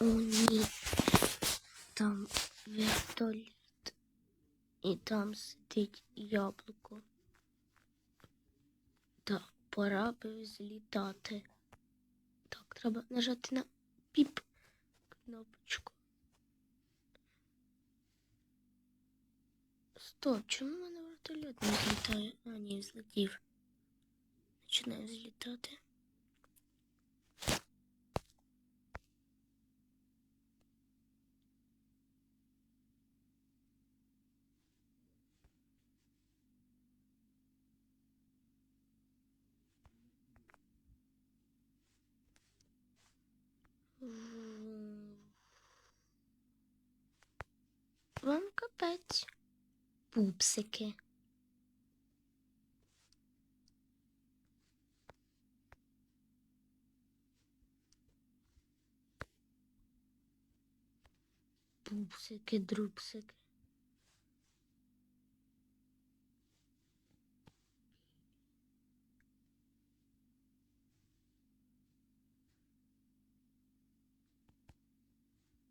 Ні. Там вертоліт. І там сидить яблуко. Так, пора би злітати. Так, треба нажати на піп кнопочку. Стоп, чому в мене вертольот не злітає? А, ні, злетів. Починаю злітати. Вам капець. Пупсики. Пупсики, друпсики.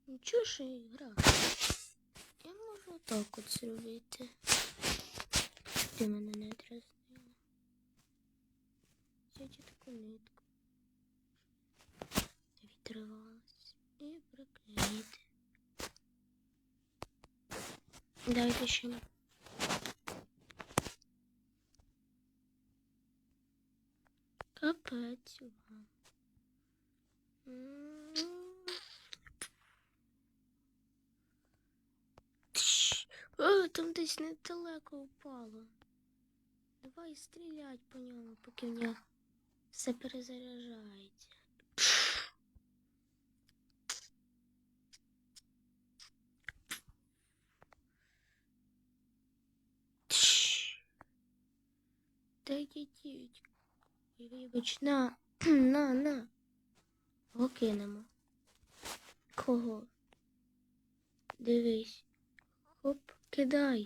Нічого гра. Я так от зробити. Ти мене не дразнила. Взяти таку нитку. Відривалась. І приклеїти. Дайте ще. Капець вам. М. Тш. О, там десь недалеко упало. Давай стрілять по ньому, поки в нього все перезаряджається. Йдіть. Ой, Вибач, на, на, на. Кого кинемо? Кого? Дивись. Хоп, кидай.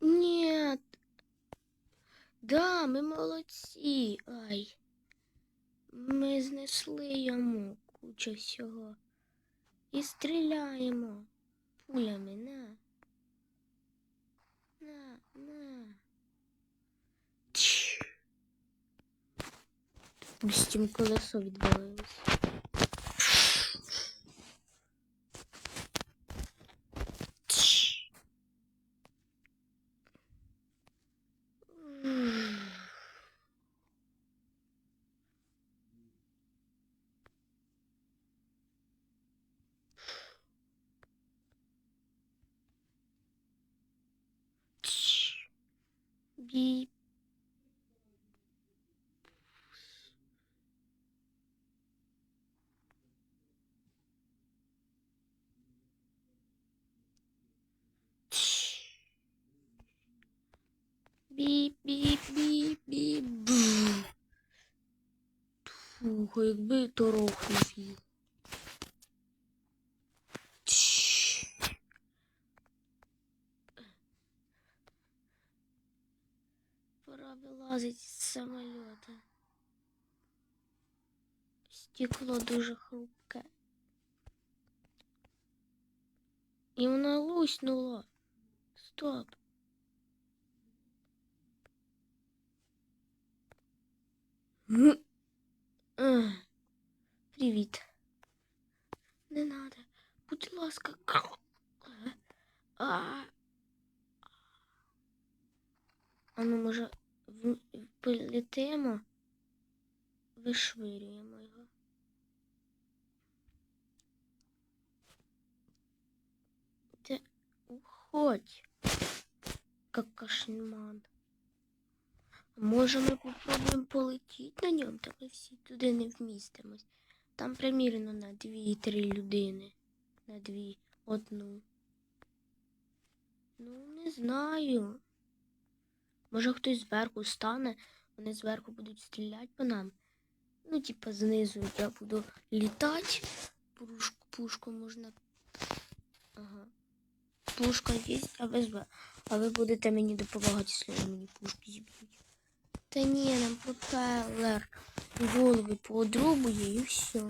Нет. Да, ми молодці. Ай. Ми знесли йому кучу всього. І стріляємо пулями на. На, на. Бістім колесо відвалилось. Beep. М. Тш. Біп. Біп, біп, біп, біп. Бу. Фух, якби торохнув їх. Тш. Пора вилазить з самоліта. Стекло дуже хрупке. І воно луснуло. Стоп. М. Ех. Привіт. Не надо. Будь ласка. А. Ну, може, полетимо, вишвирюємо його. Де уходь, какашман. А може ми попробуємо полетіти на ньому, та ми всі туди не вмістимось. Там примірно на дві-три людини. На дві, одну. Ну, не знаю. Може хтось зверху стане, вони зверху будуть стріляти по нам. Ну, типа, знизу я буду літати. Пушку, пушку можна. Ага. пушка є, а ви, а ви будете мені допомагати, якщо мені пушки зіб'ють. Та ні, нам пропелер голови поодрубує і все.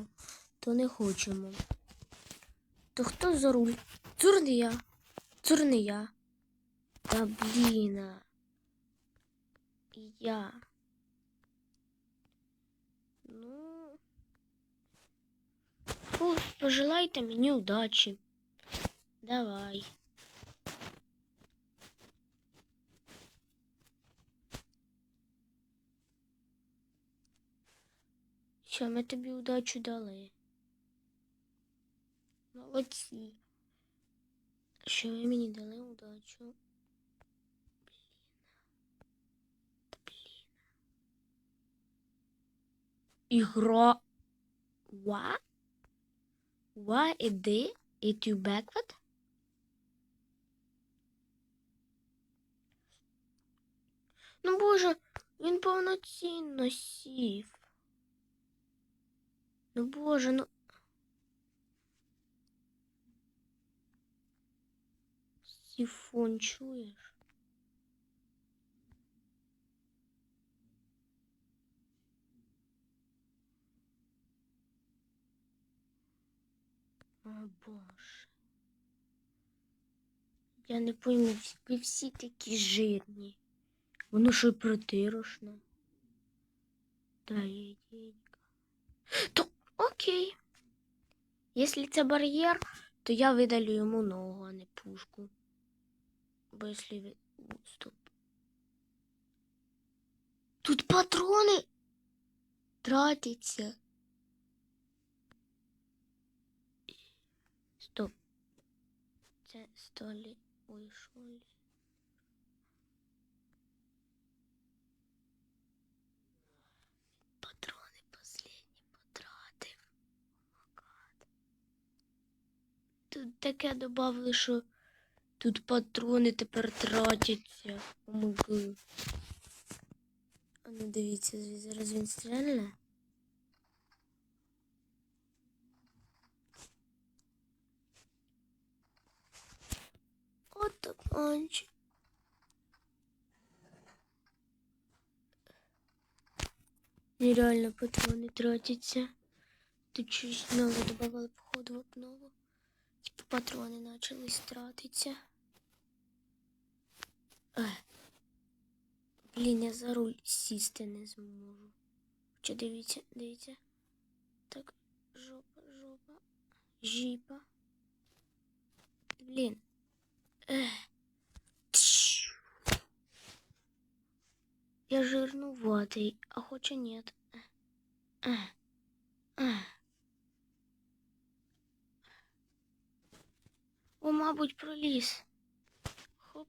То не хочемо. То хто за руль? Цур не я. Цур не я. Та блін. Я. Ну. Пожелайте мені удачі. Давай. Що, ми тобі удачу дали. Молодці. Що ви мені дали удачу? Блін. Та блін. Ігра. What? Why іди? It you? Ну боже, він повноцінно сів. Ну боже, ну. Сіфон чуєш? О боже. Я не пойму, ви всі такі жирні. Воно що й протирошно. Дай денька. Окей. Якщо це бар'єр, то я видалю йому ногу, а не пушку. Бо якщо. Стоп. Тут патрони тратяться. Стоп. Це столі. Ой, що Тут таке добавили, що тут патрони тепер тратяться. Омги. А ну дивіться, зараз він стрельне. От анчі. Нереально патрони тратяться. Тут щось нове добавили, походу, в обнову. Типу патрони почали тратитися. Ех. Блін, я за руль сісти не зможу. Чи дивіться, дивіться. Так, жопа, жопа, жіпа. Блін. Тш. Я жирнуватый, а хоча нет. Ех. Ех. О, мабуть, проліз. Хоп,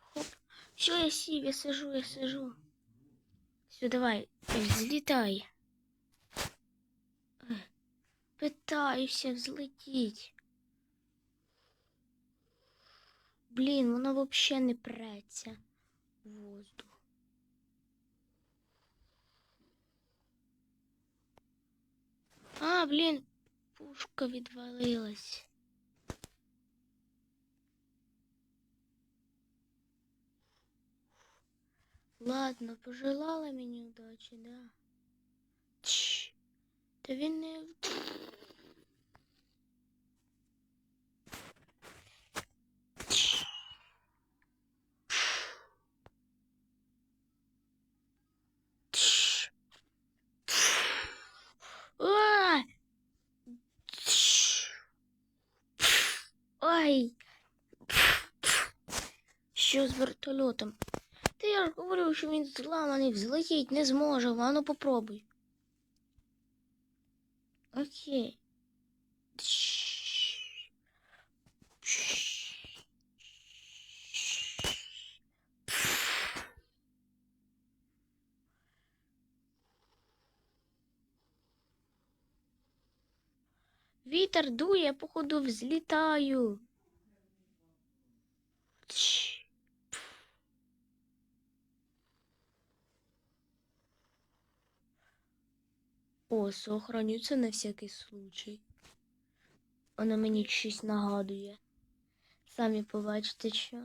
хоп. Все, я сів, я сижу, я сижу. Все, давай, взлітай. Питаюся взлетіть. Блін, воно вообще не преться в воздух. А, блін, пушка відвалилась. Ладно, пожелала мені удачі, да. Чш. Та він не. Тш. А! Що з вертольотом? Я ж говорю, що він зламаний, взлетіть не зможе, а ну попробуй. Окей. Вітер дує, походу взлітаю. Тш. О, сохраню це на всякий случай. Вона мені щось нагадує. Самі побачите, що.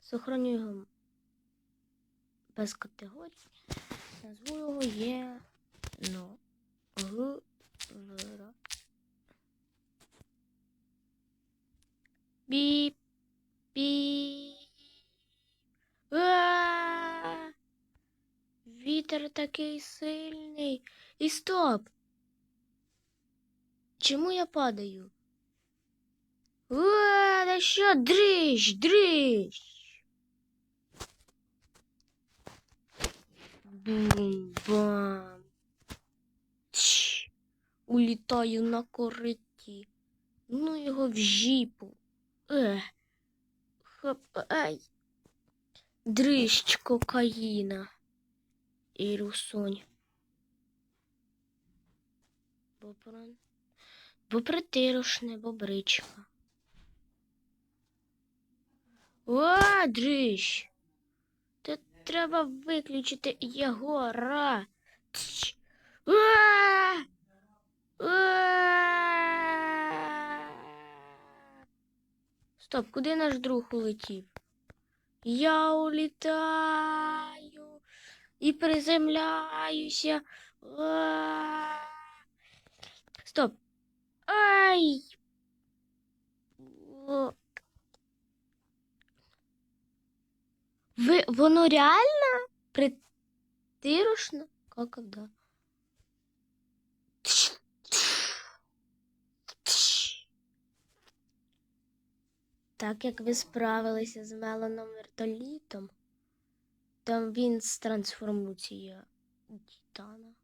Сохраню його без категорії. Назву його є. Ну. Г. Біп. Біп. Вітер такий сильний. І стоп. Чому я падаю? Уа, да що, дрищ, дрищ. Бум-бам. Улітаю на кориті. Ну його в жіпу. Ех. Хоп, ай. Дрищ кокаїна. І русонь. Бобритирошне, бобричка. О, дрищ. Та треба виключити його ра. Тш. А! А! Стоп, куди наш друг улетів? Я улітаю і приземляюся. Стоп. Ай! Ви, воно реально притирошно? Как когда? Так як ви справилися з Меланом вертолітом, то він з трансформуції Титана.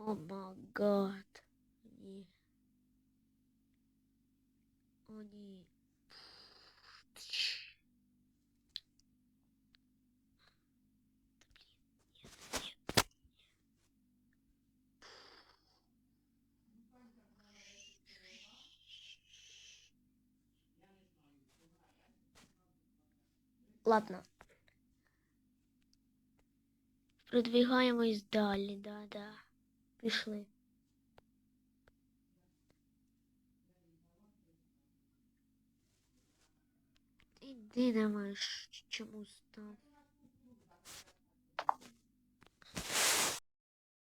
Oh my god. Ні. О, ні. Ладно. Продвигаємось далі, да-да. Пішли. Іди давай, щ- чому став?